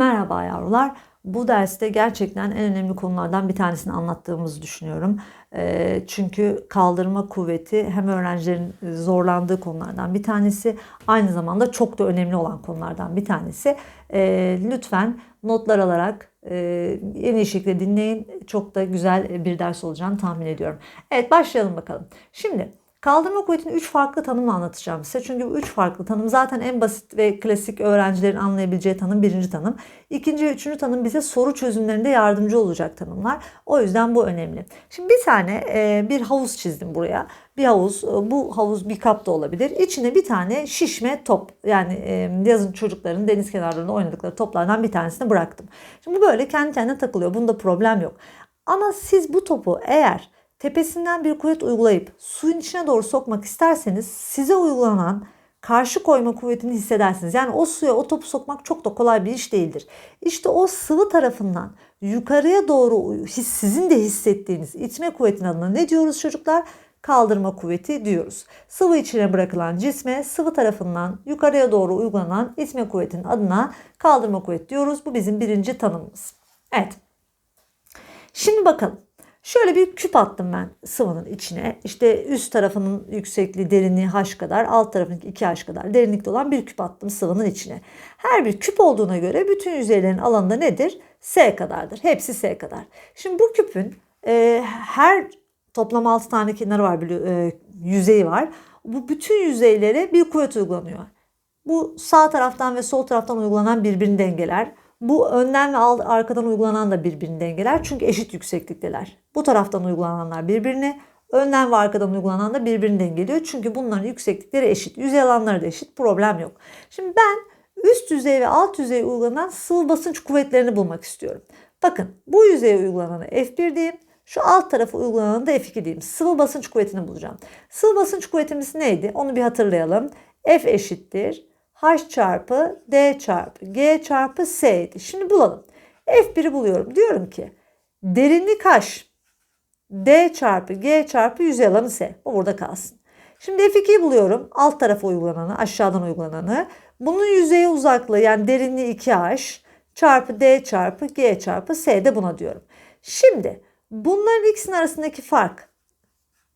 Merhaba yavrular. Bu derste gerçekten en önemli konulardan bir tanesini anlattığımızı düşünüyorum. Eee, Çünkü kaldırma kuvveti hem öğrencilerin zorlandığı konulardan bir tanesi, aynı zamanda çok da önemli olan konulardan bir tanesi. Eee, Lütfen notlar alarak eee, en iyi şekilde dinleyin. Çok da güzel bir ders olacağını tahmin ediyorum. Evet başlayalım bakalım. Şimdi Kaldırma kuvvetinin 3 farklı tanımı anlatacağım size. Çünkü bu 3 farklı tanım zaten en basit ve klasik öğrencilerin anlayabileceği tanım birinci tanım. İkinci ve üçüncü tanım bize soru çözümlerinde yardımcı olacak tanımlar. O yüzden bu önemli. Şimdi bir tane e, bir havuz çizdim buraya. Bir havuz, e, bu havuz bir kap da olabilir. İçine bir tane şişme top yani e, yazın çocukların deniz kenarlarında oynadıkları toplardan bir tanesini bıraktım. Şimdi bu böyle kendi kendine takılıyor. Bunda problem yok. Ama siz bu topu eğer tepesinden bir kuvvet uygulayıp suyun içine doğru sokmak isterseniz size uygulanan karşı koyma kuvvetini hissedersiniz. Yani o suya o topu sokmak çok da kolay bir iş değildir. İşte o sıvı tarafından yukarıya doğru sizin de hissettiğiniz itme kuvvetinin adına ne diyoruz çocuklar? Kaldırma kuvveti diyoruz. Sıvı içine bırakılan cisme sıvı tarafından yukarıya doğru uygulanan itme kuvvetinin adına kaldırma kuvveti diyoruz. Bu bizim birinci tanımımız. Evet. Şimdi bakalım. Şöyle bir küp attım ben sıvının içine. İşte üst tarafının yüksekliği derinliği h kadar, alt tarafındaki 2 h kadar derinlikte olan bir küp attım sıvının içine. Her bir küp olduğuna göre bütün yüzeylerin alanı nedir? S kadardır. Hepsi S kadar. Şimdi bu küpün e, her toplam 6 tane kenarı var, e, yüzeyi var. Bu bütün yüzeylere bir kuvvet uygulanıyor. Bu sağ taraftan ve sol taraftan uygulanan birbirini dengeler. Bu önden ve arkadan uygulanan da birbirini dengeler. Çünkü eşit yükseklikteler. Bu taraftan uygulananlar birbirini, önden ve arkadan uygulanan da birbirini dengeliyor. Çünkü bunların yükseklikleri eşit. Yüzey alanları da eşit. Problem yok. Şimdi ben üst yüzey ve alt yüzeye uygulanan sıvı basınç kuvvetlerini bulmak istiyorum. Bakın bu yüzeye uygulananı F1 diyeyim. Şu alt tarafa uygulanan da F2 diyeyim. Sıvı basınç kuvvetini bulacağım. Sıvı basınç kuvvetimiz neydi? Onu bir hatırlayalım. F eşittir H çarpı D çarpı G çarpı S'ydi. Şimdi bulalım. F1'i buluyorum. Diyorum ki derinlik H D çarpı G çarpı yüzey alanı S. O burada kalsın. Şimdi F2'yi buluyorum. Alt tarafa uygulananı, aşağıdan uygulananı. Bunun yüzeye uzaklığı yani derinliği 2H çarpı D çarpı G çarpı S de buna diyorum. Şimdi bunların ikisinin arasındaki fark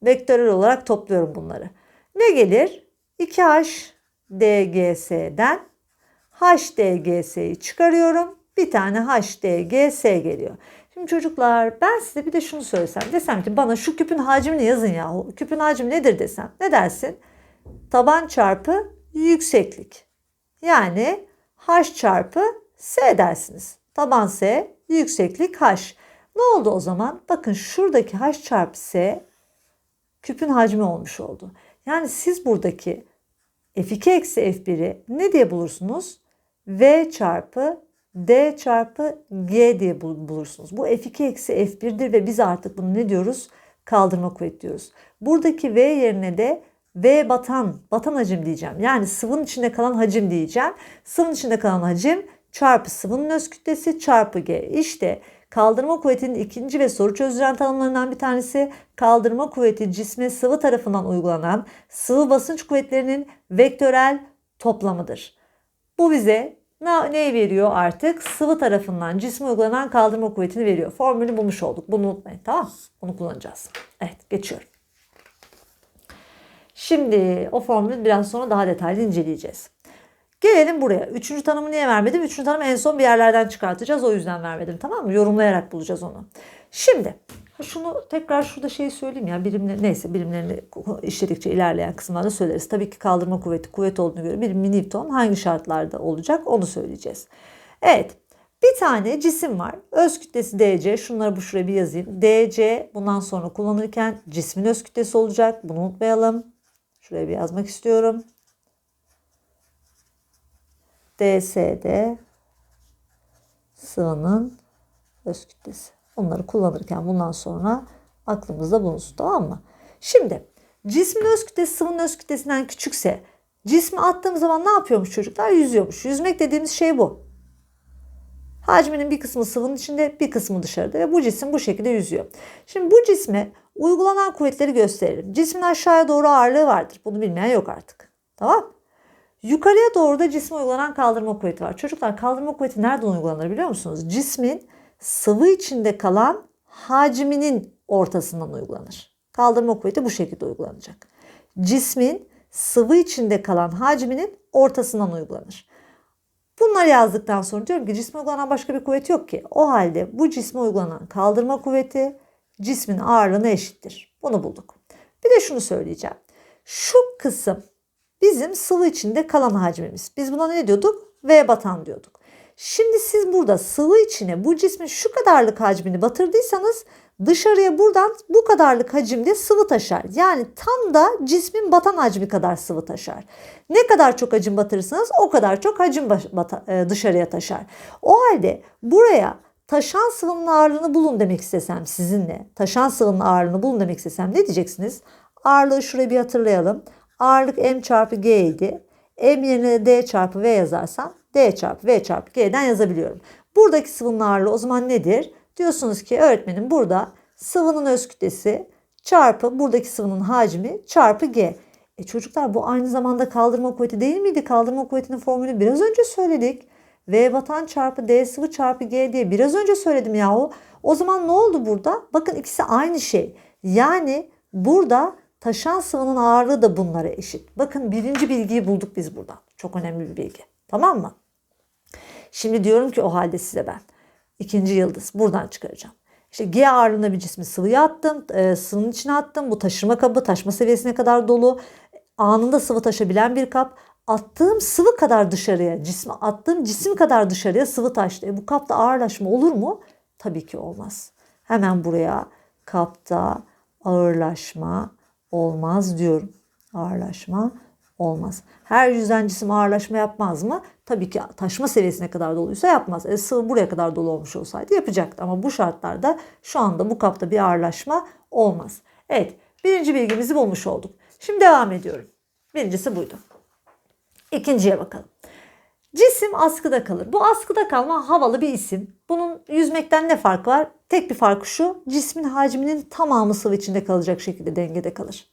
vektörel olarak topluyorum bunları. Ne gelir? 2H DGS'den HDGS'yi çıkarıyorum. Bir tane HDGS geliyor. Şimdi çocuklar ben size bir de şunu söylesem. Desem ki bana şu küpün hacmini yazın ya. Küpün hacmi nedir desem. Ne dersin? Taban çarpı yükseklik. Yani H çarpı S dersiniz. Taban S, yükseklik H. Ne oldu o zaman? Bakın şuradaki H çarpı S küpün hacmi olmuş oldu. Yani siz buradaki F2 eksi F1'i ne diye bulursunuz? V çarpı D çarpı G diye bulursunuz. Bu F2 eksi F1'dir ve biz artık bunu ne diyoruz? Kaldırma kuvvet diyoruz. Buradaki V yerine de V batan, batan hacim diyeceğim. Yani sıvının içinde kalan hacim diyeceğim. Sıvının içinde kalan hacim çarpı sıvının öz kütlesi çarpı G. İşte Kaldırma kuvvetinin ikinci ve soru çözülen tanımlarından bir tanesi kaldırma kuvveti cisme sıvı tarafından uygulanan sıvı basınç kuvvetlerinin vektörel toplamıdır. Bu bize ne, neyi veriyor artık? Sıvı tarafından cisme uygulanan kaldırma kuvvetini veriyor. Formülü bulmuş olduk. Bunu unutmayın tamam Bunu kullanacağız. Evet geçiyorum. Şimdi o formülü biraz sonra daha detaylı inceleyeceğiz. Gelelim buraya. Üçüncü tanımı niye vermedim? Üçüncü tanımı en son bir yerlerden çıkartacağız. O yüzden vermedim. Tamam mı? Yorumlayarak bulacağız onu. Şimdi şunu tekrar şurada şey söyleyeyim ya birimler neyse birimlerini işledikçe ilerleyen kısımlarda söyleriz. Tabii ki kaldırma kuvveti kuvvet olduğunu göre bir Newton hangi şartlarda olacak onu söyleyeceğiz. Evet bir tane cisim var. Öz kütlesi DC. Şunları bu şuraya bir yazayım. DC bundan sonra kullanırken cismin öz kütlesi olacak. Bunu unutmayalım. Şuraya bir yazmak istiyorum. DS'de sıvının öz kütlesi. Bunları kullanırken bundan sonra aklımızda bulunsun tamam mı? Şimdi cismin öz kütlesi sıvının öz kütlesinden küçükse cismi attığımız zaman ne yapıyormuş çocuklar? Yüzüyormuş. Yüzmek dediğimiz şey bu. Hacminin bir kısmı sıvının içinde bir kısmı dışarıda ve bu cisim bu şekilde yüzüyor. Şimdi bu cisme uygulanan kuvvetleri gösterelim. Cismin aşağıya doğru ağırlığı vardır. Bunu bilmeyen yok artık. Tamam Yukarıya doğru da cisme uygulanan kaldırma kuvveti var. Çocuklar kaldırma kuvveti nereden uygulanır biliyor musunuz? Cismin sıvı içinde kalan hacminin ortasından uygulanır. Kaldırma kuvveti bu şekilde uygulanacak. Cismin sıvı içinde kalan hacminin ortasından uygulanır. Bunları yazdıktan sonra diyorum ki cisme uygulanan başka bir kuvvet yok ki. O halde bu cisme uygulanan kaldırma kuvveti cismin ağırlığına eşittir. Bunu bulduk. Bir de şunu söyleyeceğim. Şu kısım bizim sıvı içinde kalan hacmimiz. Biz buna ne diyorduk? V batan diyorduk. Şimdi siz burada sıvı içine bu cismin şu kadarlık hacmini batırdıysanız dışarıya buradan bu kadarlık hacimde sıvı taşar. Yani tam da cismin batan hacmi kadar sıvı taşar. Ne kadar çok hacim batırırsanız o kadar çok hacim dışarıya taşar. O halde buraya taşan sıvının ağırlığını bulun demek istesem sizinle. Taşan sıvının ağırlığını bulun demek istesem ne diyeceksiniz? Ağırlığı şuraya bir hatırlayalım. Ağırlık m çarpı g idi. M yerine d çarpı v yazarsam d çarpı v çarpı g'den yazabiliyorum. Buradaki sıvının ağırlığı o zaman nedir? Diyorsunuz ki öğretmenim burada sıvının öz kütlesi çarpı buradaki sıvının hacmi çarpı g. E çocuklar bu aynı zamanda kaldırma kuvveti değil miydi? Kaldırma kuvvetinin formülünü biraz önce söyledik. V batan çarpı D sıvı çarpı G diye biraz önce söyledim yahu. O zaman ne oldu burada? Bakın ikisi aynı şey. Yani burada taşan sıvının ağırlığı da bunlara eşit. Bakın birinci bilgiyi bulduk biz buradan. Çok önemli bir bilgi. Tamam mı? Şimdi diyorum ki o halde size ben ikinci yıldız buradan çıkaracağım. İşte G ağırlığında bir cismi sıvıya attım. E, sıvının içine attım. Bu taşıma kabı taşma seviyesine kadar dolu. Anında sıvı taşabilen bir kap. Attığım sıvı kadar dışarıya, cismi attığım cisim kadar dışarıya sıvı taştı. E, bu kapta ağırlaşma olur mu? Tabii ki olmaz. Hemen buraya kapta ağırlaşma olmaz diyorum. Ağırlaşma olmaz. Her yüzden cisim ağırlaşma yapmaz mı? Tabii ki taşma seviyesine kadar doluysa yapmaz. E, sıvı buraya kadar dolu olmuş olsaydı yapacaktı. Ama bu şartlarda şu anda bu kapta bir ağırlaşma olmaz. Evet birinci bilgimizi bulmuş olduk. Şimdi devam ediyorum. Birincisi buydu. İkinciye bakalım. Cisim askıda kalır. Bu askıda kalma havalı bir isim. Bunun yüzmekten ne farkı var? Tek bir farkı şu. Cismin hacminin tamamı sıvı içinde kalacak şekilde dengede kalır.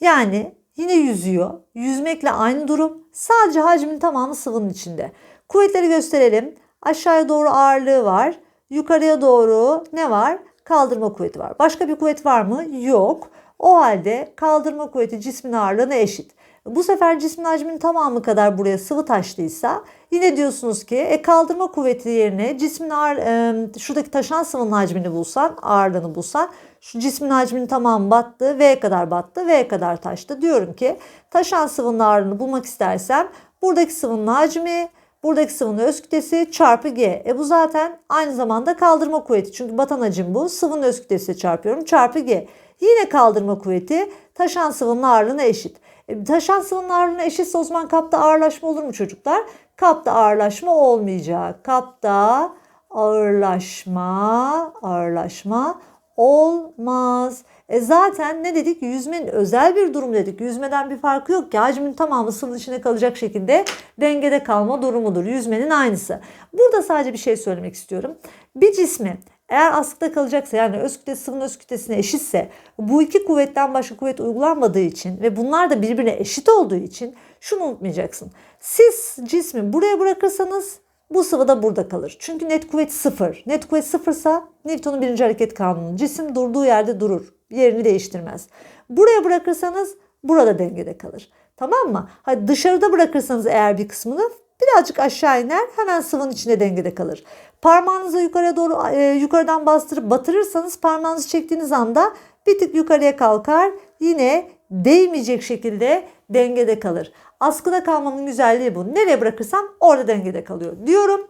Yani yine yüzüyor. Yüzmekle aynı durum. Sadece hacmin tamamı sıvının içinde. Kuvvetleri gösterelim. Aşağıya doğru ağırlığı var. Yukarıya doğru ne var? Kaldırma kuvveti var. Başka bir kuvvet var mı? Yok. O halde kaldırma kuvveti cismin ağırlığına eşit. Bu sefer cismin hacminin tamamı kadar buraya sıvı taştıysa yine diyorsunuz ki e, kaldırma kuvveti yerine cismin ağır, e, şuradaki taşan sıvının hacmini bulsan, ağırlığını bulsan şu cismin hacminin tamamı battı, V kadar battı, V kadar taştı. Diyorum ki taşan sıvının ağırlığını bulmak istersem buradaki sıvının hacmi, buradaki sıvının öz kütlesi çarpı G. E bu zaten aynı zamanda kaldırma kuvveti. Çünkü batan hacim bu. Sıvının öz kütlesi çarpıyorum çarpı G. Yine kaldırma kuvveti taşan sıvının ağırlığına eşit. E, taşan sıvının ağırlığına eşitse o zaman kapta ağırlaşma olur mu çocuklar? Kapta ağırlaşma olmayacak. Kapta ağırlaşma, ağırlaşma olmaz. E zaten ne dedik? Yüzmenin özel bir durum dedik. Yüzmeden bir farkı yok ki. Hacmin tamamı sıvı içinde kalacak şekilde dengede kalma durumudur. Yüzmenin aynısı. Burada sadece bir şey söylemek istiyorum. Bir cismi eğer askıda kalacaksa yani öz kütlesi sıvının öz kütlesine eşitse bu iki kuvvetten başka kuvvet uygulanmadığı için ve bunlar da birbirine eşit olduğu için şunu unutmayacaksın. Siz cismi buraya bırakırsanız bu sıvı da burada kalır. Çünkü net kuvvet sıfır. Net kuvvet sıfırsa Newton'un birinci hareket kanunu. Cisim durduğu yerde durur. Yerini değiştirmez. Buraya bırakırsanız burada dengede kalır. Tamam mı? Hadi dışarıda bırakırsanız eğer bir kısmını birazcık aşağı iner hemen sıvının içinde dengede kalır. Parmağınızı yukarıya doğru e, yukarıdan bastırıp batırırsanız parmağınızı çektiğiniz anda bir tık yukarıya kalkar. Yine değmeyecek şekilde dengede kalır. Askıda kalmanın güzelliği bu. Nereye bırakırsam orada dengede kalıyor diyorum.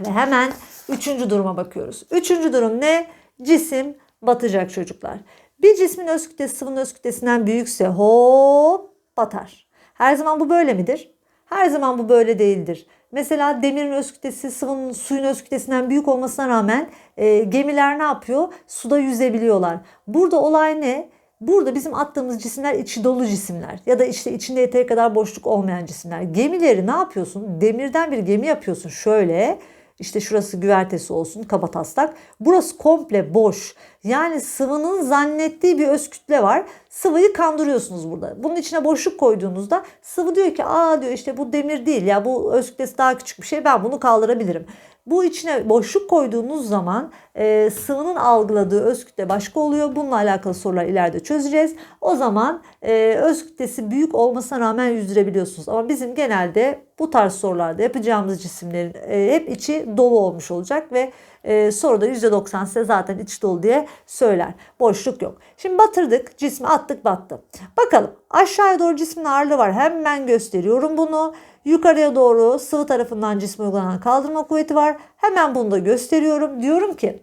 Ve hemen üçüncü duruma bakıyoruz. Üçüncü durum ne? Cisim batacak çocuklar. Bir cismin öz kütlesi sıvının öz kütlesinden büyükse hop batar. Her zaman bu böyle midir? Her zaman bu böyle değildir. Mesela demirin öz kütlesi sıvının suyun öz kütlesinden büyük olmasına rağmen e, gemiler ne yapıyor? Suda yüzebiliyorlar. Burada olay ne? Burada bizim attığımız cisimler içi dolu cisimler ya da işte içinde yeteri kadar boşluk olmayan cisimler. Gemileri ne yapıyorsun? Demirden bir gemi yapıyorsun şöyle İşte şurası güvertesi olsun kabataslak. Burası komple boş. Yani sıvının zannettiği bir öz kütle var. Sıvıyı kandırıyorsunuz burada. Bunun içine boşluk koyduğunuzda sıvı diyor ki aa diyor işte bu demir değil ya bu öz kütlesi daha küçük bir şey ben bunu kaldırabilirim. Bu içine boşluk koyduğunuz zaman e, sıvının algıladığı öz kütle başka oluyor. Bununla alakalı sorular ileride çözeceğiz. O zaman e, öz kütlesi büyük olmasına rağmen yüzdürebiliyorsunuz. Ama bizim genelde bu tarz sorularda yapacağımız cisimlerin e, hep içi dolu olmuş olacak ve e, soruda %90 size zaten iç dolu diye söyler. Boşluk yok. Şimdi batırdık, cismi attık battı. Bakalım aşağıya doğru cismin ağırlığı var. Hemen gösteriyorum bunu. Yukarıya doğru sıvı tarafından cisme uygulanan kaldırma kuvveti var. Hemen bunu da gösteriyorum. Diyorum ki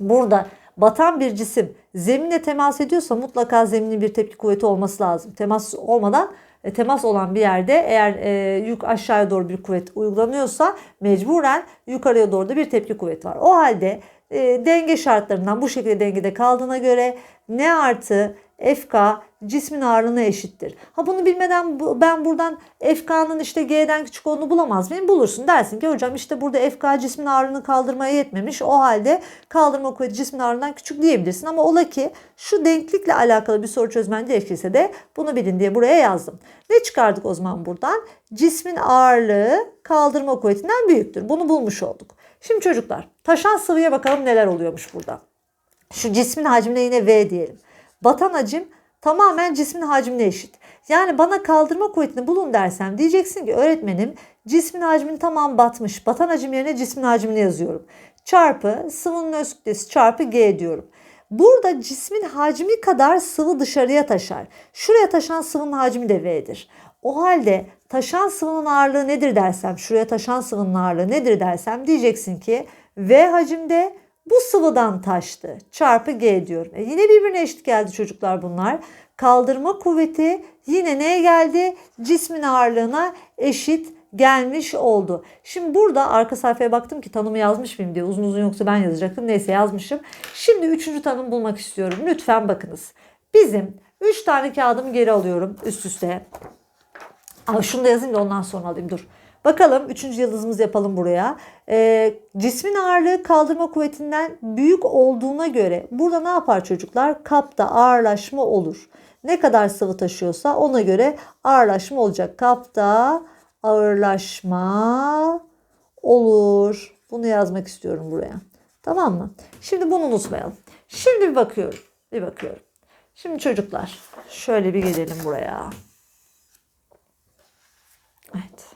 burada batan bir cisim zemine temas ediyorsa mutlaka zeminin bir tepki kuvveti olması lazım. Temas olmadan e, temas olan bir yerde eğer e, yük aşağıya doğru bir kuvvet uygulanıyorsa mecburen yukarıya doğru da bir tepki kuvveti var. O halde e, denge şartlarından bu şekilde dengede kaldığına göre N artı FK cismin ağırlığına eşittir. Ha bunu bilmeden ben buradan FK'nın işte G'den küçük olduğunu bulamaz mıyım? Bulursun. Dersin ki hocam işte burada FK cismin ağırlığını kaldırmaya yetmemiş. O halde kaldırma kuvveti cismin ağırlığından küçük diyebilirsin. Ama ola ki şu denklikle alakalı bir soru çözmen gerekirse de bunu bilin diye buraya yazdım. Ne çıkardık o zaman buradan? Cismin ağırlığı kaldırma kuvvetinden büyüktür. Bunu bulmuş olduk. Şimdi çocuklar taşan sıvıya bakalım neler oluyormuş burada. Şu cismin hacmine yine V diyelim. Batan hacim tamamen cismin hacmine eşit. Yani bana kaldırma kuvvetini bulun dersem diyeceksin ki öğretmenim cismin hacmin tamam batmış. Batan hacim yerine cismin hacmini yazıyorum. Çarpı sıvının öz kütlesi çarpı G diyorum. Burada cismin hacmi kadar sıvı dışarıya taşar. Şuraya taşan sıvının hacmi de V'dir. O halde taşan sıvının ağırlığı nedir dersem, şuraya taşan sıvının ağırlığı nedir dersem diyeceksin ki V hacimde bu sıvıdan taştı. Çarpı G diyorum. E yine birbirine eşit geldi çocuklar bunlar. Kaldırma kuvveti yine neye geldi? Cismin ağırlığına eşit gelmiş oldu. Şimdi burada arka sayfaya baktım ki tanımı yazmış mıyım diye uzun uzun yoksa ben yazacaktım. Neyse yazmışım. Şimdi üçüncü tanım bulmak istiyorum. Lütfen bakınız. Bizim üç tane kağıdımı geri alıyorum üst üste. Ama şunu da yazayım da ondan sonra alayım dur. Bakalım üçüncü yıldızımızı yapalım buraya. E, cismin ağırlığı kaldırma kuvvetinden büyük olduğuna göre burada ne yapar çocuklar? Kapta ağırlaşma olur. Ne kadar sıvı taşıyorsa ona göre ağırlaşma olacak. Kapta ağırlaşma olur. Bunu yazmak istiyorum buraya. Tamam mı? Şimdi bunu unutmayalım. Şimdi bir bakıyorum. Bir bakıyorum. Şimdi çocuklar şöyle bir gelelim buraya. Evet.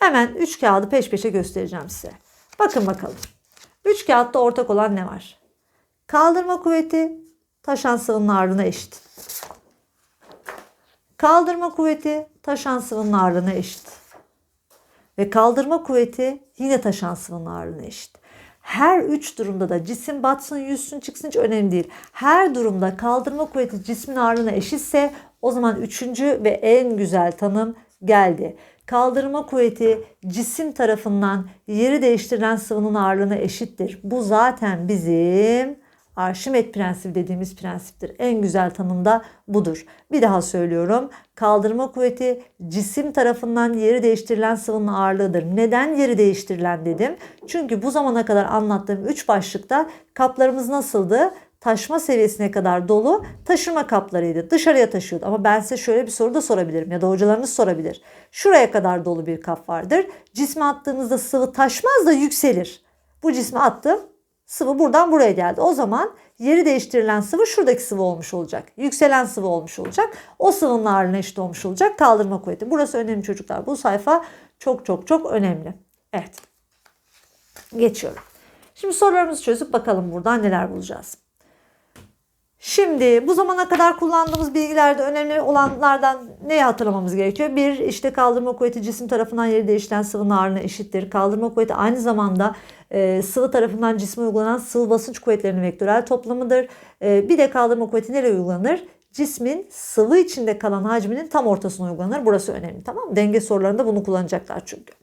Hemen 3 kağıdı peş peşe göstereceğim size. Bakın bakalım. 3 kağıtta ortak olan ne var? Kaldırma kuvveti taşan sıvının ağırlığına eşit. Kaldırma kuvveti taşan sıvının ağırlığına eşit. Ve kaldırma kuvveti yine taşan sıvının ağırlığına eşit. Her üç durumda da cisim batsın, yüzsün, çıksın hiç önemli değil. Her durumda kaldırma kuvveti cismin ağırlığına eşitse o zaman üçüncü ve en güzel tanım geldi. Kaldırma kuvveti cisim tarafından yeri değiştirilen sıvının ağırlığına eşittir. Bu zaten bizim Arşimet prensibi dediğimiz prensiptir. En güzel tanım da budur. Bir daha söylüyorum. Kaldırma kuvveti cisim tarafından yeri değiştirilen sıvının ağırlığıdır. Neden yeri değiştirilen dedim? Çünkü bu zamana kadar anlattığım 3 başlıkta kaplarımız nasıldı? Taşma seviyesine kadar dolu taşıma kaplarıydı. Dışarıya taşıyordu. Ama ben size şöyle bir soru da sorabilirim ya da hocalarınız sorabilir. Şuraya kadar dolu bir kap vardır. Cisme attığımızda sıvı taşmaz da yükselir. Bu cisme attım. Sıvı buradan buraya geldi. O zaman yeri değiştirilen sıvı şuradaki sıvı olmuş olacak. Yükselen sıvı olmuş olacak. O sıvının ağırlığına eşit olmuş olacak. Kaldırma kuvveti. Burası önemli çocuklar. Bu sayfa çok çok çok önemli. Evet. Geçiyorum. Şimdi sorularımızı çözüp bakalım buradan neler bulacağız. Şimdi bu zamana kadar kullandığımız bilgilerde önemli olanlardan neyi hatırlamamız gerekiyor? Bir, işte kaldırma kuvveti cisim tarafından yeri değiştiren sıvının ağırlığına eşittir. Kaldırma kuvveti aynı zamanda e, sıvı tarafından cisme uygulanan sıvı basınç kuvvetlerinin vektörel toplamıdır. E, bir de kaldırma kuvveti nereye uygulanır? Cismin sıvı içinde kalan hacminin tam ortasına uygulanır. Burası önemli tamam mı? Denge sorularında bunu kullanacaklar çünkü.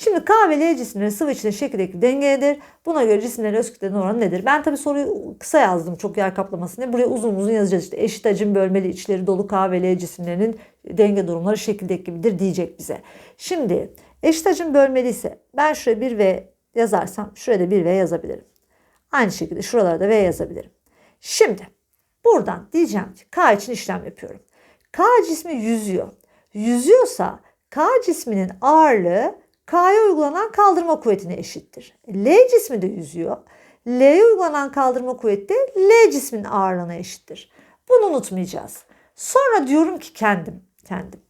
Şimdi K cisimleri sıvı içinde şekildeki dengedir. Buna göre cisimlerin öz kütlenin oranı nedir? Ben tabii soruyu kısa yazdım çok yer kaplamasın diye. Buraya uzun uzun yazacağız işte. Eşit hacim bölmeli içleri dolu K cisimlerinin denge durumları şekildeki gibidir diyecek bize. Şimdi Eşit hacim bölmeliyse ben şuraya 1V yazarsam şuraya da 1V yazabilirim. Aynı şekilde şuralara da V yazabilirim. Şimdi buradan diyeceğim ki K için işlem yapıyorum. K cismi yüzüyor. Yüzüyorsa K cisminin ağırlığı K'ya uygulanan kaldırma kuvvetine eşittir. L cismi de yüzüyor. L'ye uygulanan kaldırma kuvveti de L cisminin ağırlığına eşittir. Bunu unutmayacağız. Sonra diyorum ki kendim, kendim.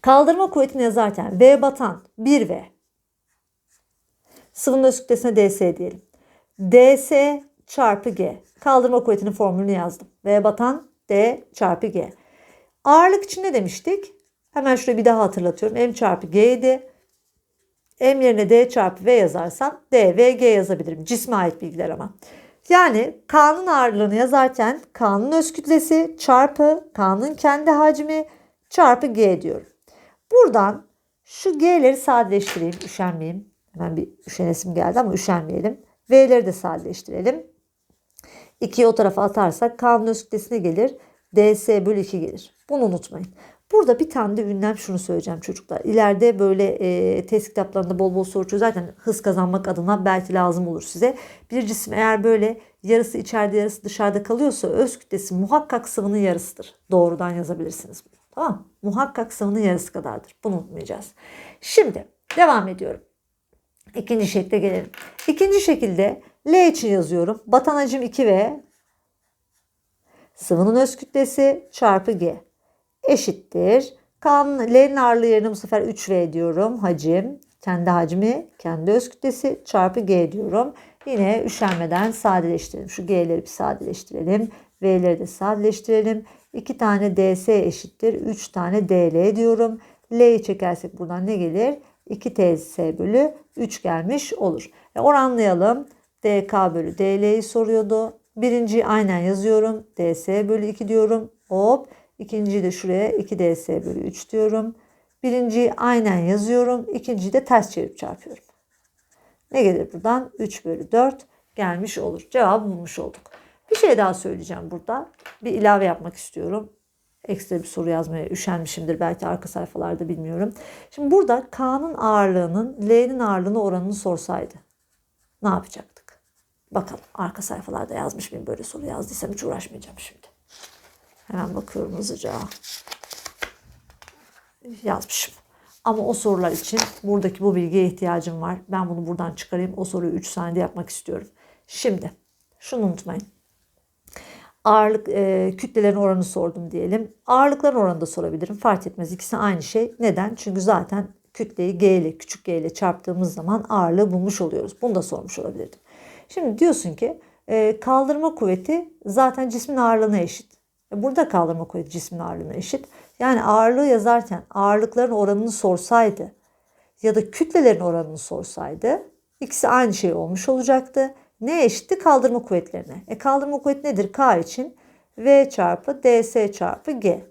Kaldırma kuvvetini yazarken V batan 1V. Sıvının öz kütlesine ds diyelim. ds çarpı g. Kaldırma kuvvetinin formülünü yazdım. V batan d çarpı g. Ağırlık için ne demiştik? Hemen şurayı bir daha hatırlatıyorum. M çarpı G idi. M yerine D çarpı V yazarsam D, V, G yazabilirim. Cisme ait bilgiler ama. Yani K'nın ağırlığını yazarken K'nın öz kütlesi çarpı K'nın kendi hacmi çarpı G diyorum. Buradan şu G'leri sadeleştireyim. Üşenmeyeyim. Hemen bir üşenesim geldi ama üşenmeyelim. V'leri de sadeleştirelim. 2'yi o tarafa atarsak K'nın öz kütlesine gelir. ds bölü 2 gelir. Bunu unutmayın. Burada bir tane de ünlem şunu söyleyeceğim çocuklar. İleride böyle e, test kitaplarında bol bol soru çözerken hız kazanmak adına belki lazım olur size. Bir cisim eğer böyle yarısı içeride yarısı dışarıda kalıyorsa öz kütlesi muhakkak sıvının yarısıdır. Doğrudan yazabilirsiniz bunu. Tamam Muhakkak sıvının yarısı kadardır. Bunu unutmayacağız. Şimdi devam ediyorum. İkinci şekle gelelim. İkinci şekilde L için yazıyorum. Batan hacim 2V. Sıvının öz kütlesi çarpı G eşittir. Kan L'nin ağırlığı yerine bu sefer 3V diyorum. Hacim, kendi hacmi, kendi öz kütlesi çarpı G diyorum. Yine üşenmeden sadeleştirelim. Şu G'leri bir sadeleştirelim. V'leri de sadeleştirelim. 2 tane DS eşittir. 3 tane DL diyorum. L'yi çekersek buradan ne gelir? 2 TS bölü 3 gelmiş olur. E oranlayalım. DK bölü DL'yi soruyordu. Birinciyi aynen yazıyorum. DS bölü 2 diyorum. Hop. İkinciyi de şuraya 2 ds bölü 3 diyorum. Birinciyi aynen yazıyorum. İkinciyi de ters çevirip çarpıyorum. Ne gelir buradan? 3 bölü 4 gelmiş olur. Cevabı bulmuş olduk. Bir şey daha söyleyeceğim burada. Bir ilave yapmak istiyorum. Ekstra bir soru yazmaya üşenmişimdir. Belki arka sayfalarda bilmiyorum. Şimdi burada K'nın ağırlığının L'nin ağırlığına oranını sorsaydı ne yapacaktık? Bakalım arka sayfalarda yazmış mıyım böyle soru yazdıysam hiç uğraşmayacağım şimdi. Hemen bakıyorum hızlıca. Yazmışım. Ama o sorular için buradaki bu bilgiye ihtiyacım var. Ben bunu buradan çıkarayım. O soruyu 3 saniyede yapmak istiyorum. Şimdi şunu unutmayın. Ağırlık e, kütlelerin oranı sordum diyelim. Ağırlıkların oranını da sorabilirim. Fark etmez. İkisi aynı şey. Neden? Çünkü zaten kütleyi G ile küçük G ile çarptığımız zaman ağırlığı bulmuş oluyoruz. Bunu da sormuş olabilirdim. Şimdi diyorsun ki e, kaldırma kuvveti zaten cismin ağırlığına eşit. E, burada kaldırma kuvveti cismin ağırlığına eşit. Yani ağırlığı yazarken ağırlıkların oranını sorsaydı ya da kütlelerin oranını sorsaydı ikisi aynı şey olmuş olacaktı. Ne eşitti? Kaldırma kuvvetlerine. E kaldırma kuvveti nedir? K için V çarpı ds çarpı G.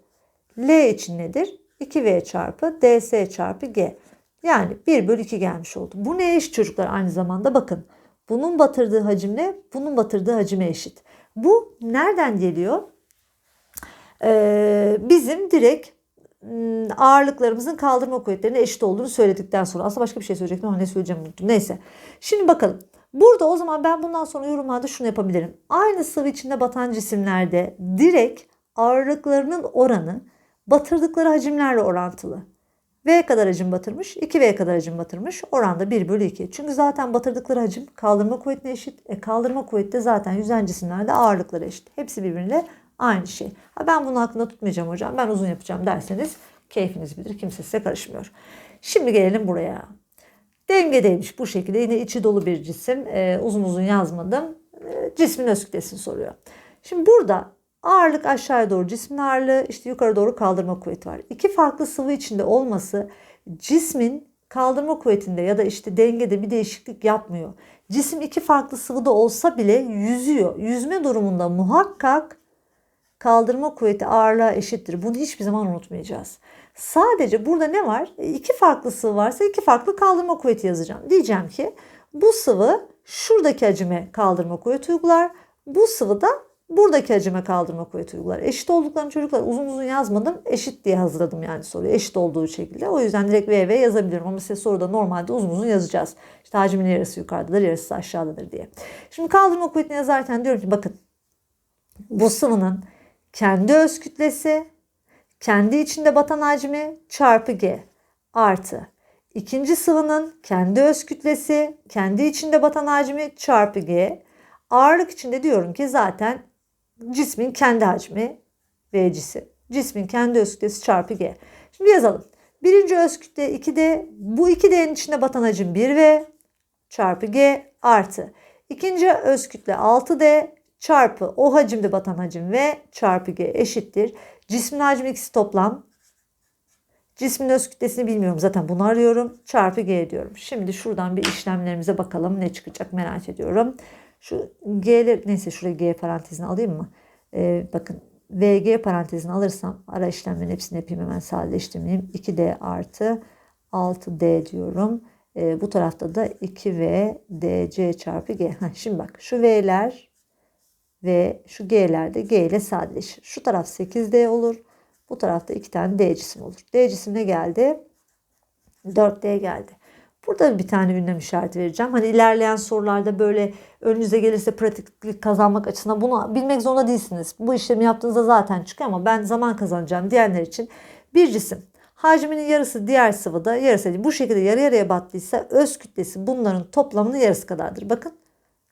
L için nedir? 2V çarpı ds çarpı G. Yani 1 bölü 2 gelmiş oldu. Bu ne eşit çocuklar aynı zamanda? Bakın bunun batırdığı hacimle bunun batırdığı hacime eşit. Bu nereden geliyor? Ee, bizim direkt ağırlıklarımızın kaldırma kuvvetlerine eşit olduğunu söyledikten sonra aslında başka bir şey söyleyecektim ama ne söyleyeceğim unuttum. Neyse. Şimdi bakalım. Burada o zaman ben bundan sonra yorumlarda şunu yapabilirim. Aynı sıvı içinde batan cisimlerde direkt ağırlıklarının oranı batırdıkları hacimlerle orantılı. V kadar hacim batırmış, 2V kadar hacim batırmış. Oranda 1 bölü 2. Çünkü zaten batırdıkları hacim kaldırma kuvvetine eşit. E kaldırma kuvveti de zaten yüzen cisimlerde ağırlıkları eşit. Hepsi birbiriyle Aynı şey. Ha ben bunu aklında tutmayacağım hocam. Ben uzun yapacağım derseniz keyfiniz bilir. Kimse size karışmıyor. Şimdi gelelim buraya. Dengedeymiş bu şekilde. Yine içi dolu bir cisim. Ee, uzun uzun yazmadım. Ee, cismin öz kütlesini soruyor. Şimdi burada ağırlık aşağıya doğru cismin ağırlığı işte yukarı doğru kaldırma kuvveti var. İki farklı sıvı içinde olması cismin kaldırma kuvvetinde ya da işte dengede bir değişiklik yapmıyor. Cisim iki farklı sıvıda olsa bile yüzüyor. Yüzme durumunda muhakkak kaldırma kuvveti ağırlığa eşittir. Bunu hiçbir zaman unutmayacağız. Sadece burada ne var? E, iki farklı sıvı varsa iki farklı kaldırma kuvveti yazacağım. Diyeceğim ki bu sıvı şuradaki hacime kaldırma kuvveti uygular. Bu sıvı da Buradaki hacime kaldırma kuvveti uygular. Eşit olduklarını çocuklar uzun uzun yazmadım. Eşit diye hazırladım yani soruyu. Eşit olduğu şekilde. O yüzden direkt V V yazabilirim. Ama size soruda normalde uzun uzun yazacağız. İşte hacmin yarısı yukarıdadır, yarısı aşağıdadır diye. Şimdi kaldırma kuvvetini yazarken diyorum ki bakın bu sıvının kendi öz kütlesi, kendi içinde batan hacmi çarpı G artı ikinci sıvının kendi öz kütlesi, kendi içinde batan hacmi çarpı G. Ağırlık içinde diyorum ki zaten cismin kendi hacmi V'cisi. Cismin kendi öz kütlesi çarpı G. Şimdi yazalım. Birinci öz kütle 2D. Bu 2D'nin içinde batan hacim 1V çarpı G artı. İkinci öz kütle 6D çarpı o hacimde batan hacim V çarpı G eşittir. Cismin hacmi ikisi toplam. Cismin öz kütlesini bilmiyorum zaten bunu arıyorum. Çarpı G diyorum. Şimdi şuradan bir işlemlerimize bakalım ne çıkacak merak ediyorum. Şu G'ler neyse şuraya G parantezini alayım mı? Ee, bakın VG parantezini alırsam ara işlemlerin hepsini yapayım hemen sadeleştirmeyeyim. 2D artı 6D diyorum. Ee, bu tarafta da 2V DC çarpı G. Heh, şimdi bak şu V'ler ve şu G'ler de G ile sadeleşir. Şu taraf 8D olur. Bu tarafta iki tane D cisim olur. D cisim ne geldi? 4D geldi. Burada bir tane ünlem işareti vereceğim. Hani ilerleyen sorularda böyle önünüze gelirse pratiklik kazanmak açısından bunu bilmek zorunda değilsiniz. Bu işlemi yaptığınızda zaten çıkıyor ama ben zaman kazanacağım diyenler için bir cisim hacminin yarısı diğer sıvıda yarısı bu şekilde yarı yarıya battıysa öz kütlesi bunların toplamının yarısı kadardır. Bakın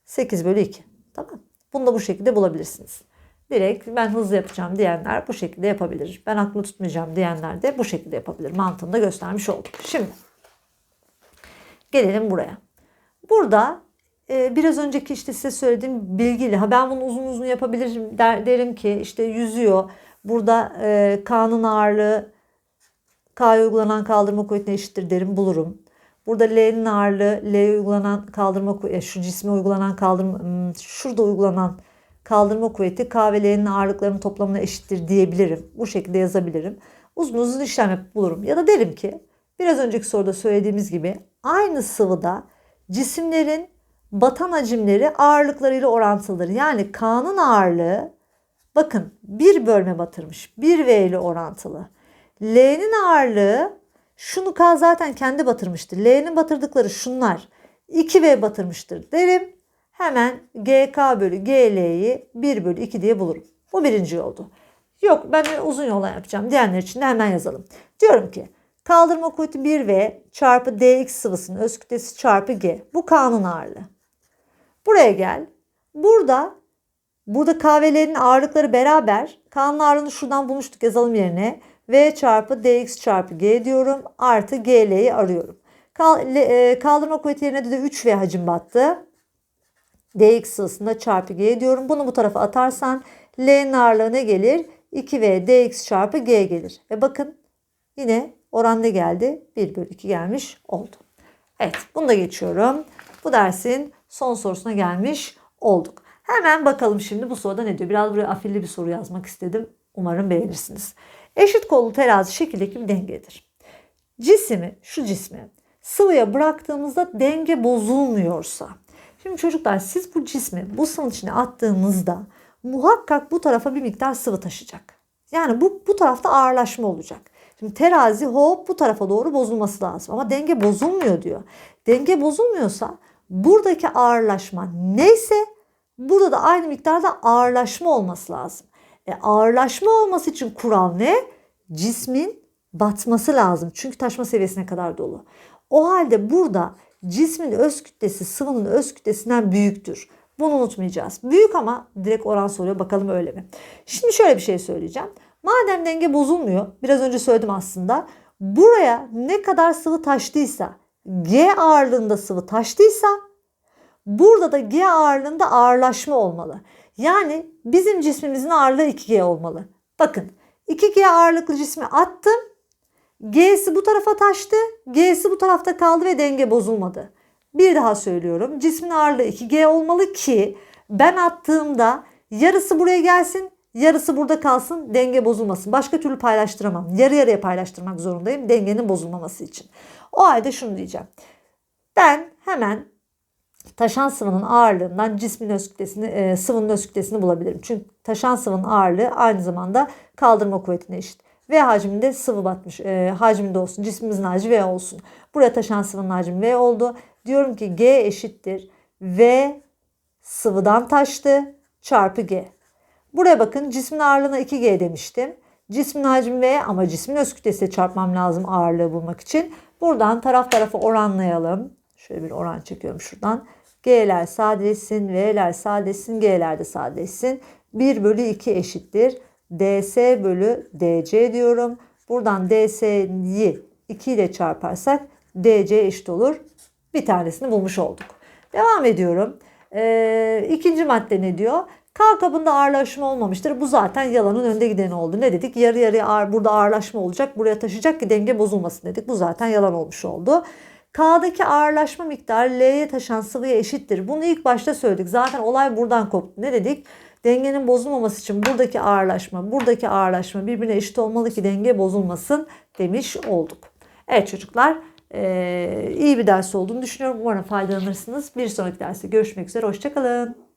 8 bölü 2. Tamam. Bunu da bu şekilde bulabilirsiniz. Direkt ben hızlı yapacağım diyenler bu şekilde yapabilir. Ben aklımı tutmayacağım diyenler de bu şekilde yapabilir. Mantığını da göstermiş olduk. Şimdi Gelelim buraya. Burada e, biraz önceki işte size söylediğim bilgiyle ha ben bunu uzun uzun yapabilirim der, derim ki işte yüzüyor. Burada e, K'nın ağırlığı K'ya uygulanan kaldırma kuvvetine eşittir derim bulurum. Burada L'nin ağırlığı L'ye uygulanan kaldırma kuvveti şu cisme uygulanan kaldırma hmm, şurada uygulanan kaldırma kuvveti K ve L'nin ağırlıklarının toplamına eşittir diyebilirim. Bu şekilde yazabilirim. Uzun uzun işlem yapıp bulurum. Ya da derim ki biraz önceki soruda söylediğimiz gibi aynı sıvıda cisimlerin batan hacimleri ağırlıklarıyla orantılıdır. Yani K'nın ağırlığı bakın bir bölme batırmış. 1V ile orantılı. L'nin ağırlığı şunu K zaten kendi batırmıştır. L'nin batırdıkları şunlar. 2V batırmıştır derim. Hemen GK bölü GL'yi 1 bölü 2 diye bulurum. Bu birinci oldu. Yok ben uzun yola yapacağım diyenler için de hemen yazalım. Diyorum ki Kaldırma kuvveti 1V çarpı dx sıvısının öz kütlesi çarpı g. Bu K'nın ağırlığı. Buraya gel. Burada burada KV'lerin ağırlıkları beraber. K'nın ağırlığını şuradan bulmuştuk yazalım yerine. V çarpı dx çarpı g diyorum. Artı gl'yi arıyorum. E, kaldırma kuvveti yerine de 3V hacim battı. dx sıvısında çarpı g diyorum. Bunu bu tarafa atarsan L'nin ağırlığı ne gelir? 2V dx çarpı g gelir. E bakın yine Oran ne geldi? 1 bölü 2 gelmiş oldu. Evet bunu da geçiyorum. Bu dersin son sorusuna gelmiş olduk. Hemen bakalım şimdi bu soruda ne diyor. Biraz buraya afilli bir soru yazmak istedim. Umarım beğenirsiniz. Eşit kollu terazi şekildeki bir dengedir. Cismi, şu cismi sıvıya bıraktığımızda denge bozulmuyorsa. Şimdi çocuklar siz bu cismi bu sıvının içine attığınızda muhakkak bu tarafa bir miktar sıvı taşıyacak. Yani bu, bu tarafta ağırlaşma olacak. Şimdi terazi hop bu tarafa doğru bozulması lazım. Ama denge bozulmuyor diyor. Denge bozulmuyorsa buradaki ağırlaşma neyse burada da aynı miktarda ağırlaşma olması lazım. E, ağırlaşma olması için kural ne? Cismin batması lazım. Çünkü taşma seviyesine kadar dolu. O halde burada cismin öz kütlesi sıvının öz kütlesinden büyüktür. Bunu unutmayacağız. Büyük ama direkt oran soruyor. Bakalım öyle mi? Şimdi şöyle bir şey söyleyeceğim. Madem denge bozulmuyor, biraz önce söyledim aslında. Buraya ne kadar sıvı taştıysa, G ağırlığında sıvı taştıysa burada da G ağırlığında ağırlaşma olmalı. Yani bizim cismimizin ağırlığı 2G olmalı. Bakın 2G ağırlıklı cismi attım. G'si bu tarafa taştı. G'si bu tarafta kaldı ve denge bozulmadı. Bir daha söylüyorum. Cismin ağırlığı 2G olmalı ki ben attığımda yarısı buraya gelsin, Yarısı burada kalsın denge bozulmasın. Başka türlü paylaştıramam. Yarı yarıya paylaştırmak zorundayım dengenin bozulmaması için. O halde şunu diyeceğim. Ben hemen taşan sıvının ağırlığından cismin öz kütlesini, e, sıvının öz kütlesini bulabilirim. Çünkü taşan sıvının ağırlığı aynı zamanda kaldırma kuvvetine eşit. V hacminde sıvı batmış. E, hacminde olsun. Cismimizin hacmi V olsun. Buraya taşan sıvının hacmi V oldu. Diyorum ki G eşittir. V sıvıdan taştı çarpı G. Buraya bakın cismin ağırlığına 2G demiştim. Cismin hacmi V ama cismin öz kütlesiyle çarpmam lazım ağırlığı bulmak için. Buradan taraf tarafa oranlayalım. Şöyle bir oran çekiyorum şuradan. G'ler sadeleşsin, V'ler sadeleşsin, G'ler de sadeleşsin. 1 bölü 2 eşittir. DS bölü DC diyorum. Buradan DS'yi 2 ile çarparsak DC eşit olur. Bir tanesini bulmuş olduk. Devam ediyorum. Ee, ikinci madde ne diyor? K kabında ağırlaşma olmamıştır. Bu zaten yalanın önde gideni oldu. Ne dedik? Yarı yarıya ağır, burada ağırlaşma olacak. Buraya taşıyacak ki denge bozulmasın dedik. Bu zaten yalan olmuş oldu. K'daki ağırlaşma miktarı L'ye taşan sıvıya eşittir. Bunu ilk başta söyledik. Zaten olay buradan koptu. Ne dedik? Dengenin bozulmaması için buradaki ağırlaşma, buradaki ağırlaşma birbirine eşit olmalı ki denge bozulmasın demiş olduk. Evet çocuklar iyi bir ders olduğunu düşünüyorum. Umarım faydalanırsınız. Bir sonraki derste görüşmek üzere. Hoşçakalın.